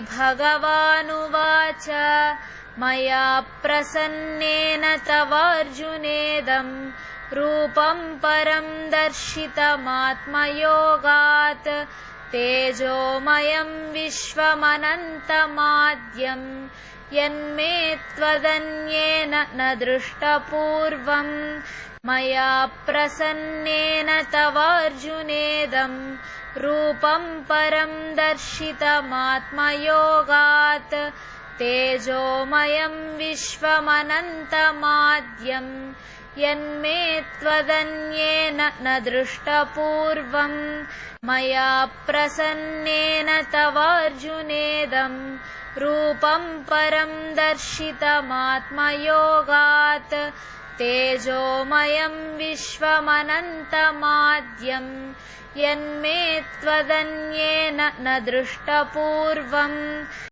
श्रीभगवानुवाच मया प्रसन्नेन तवार्जुनेदम्। रूपम् परम् दर्शितमात्मयोगात्। तेजोमयम् विश्वमनन्तमाद्यम्। यन्मे त्वदन्येन न दृष्टपूर्वम्। मया प्रसन्नेन तवार्जुनेदम् रूपम् परम् दर्शितमात्मयोगात् तेजोमयम् विश्वमनन्तमाद्यम् यन्मे त्वदन्येन न दृष्टपूर्वम् मया प्रसन्नेन तवार्जुनेदम् रूपम् परम् दर्शितमात्मयोगात् तेजोमयम् विश्वमनन्तमाद्यम् यन्मे त्वदन्येन न दृष्टपूर्वम्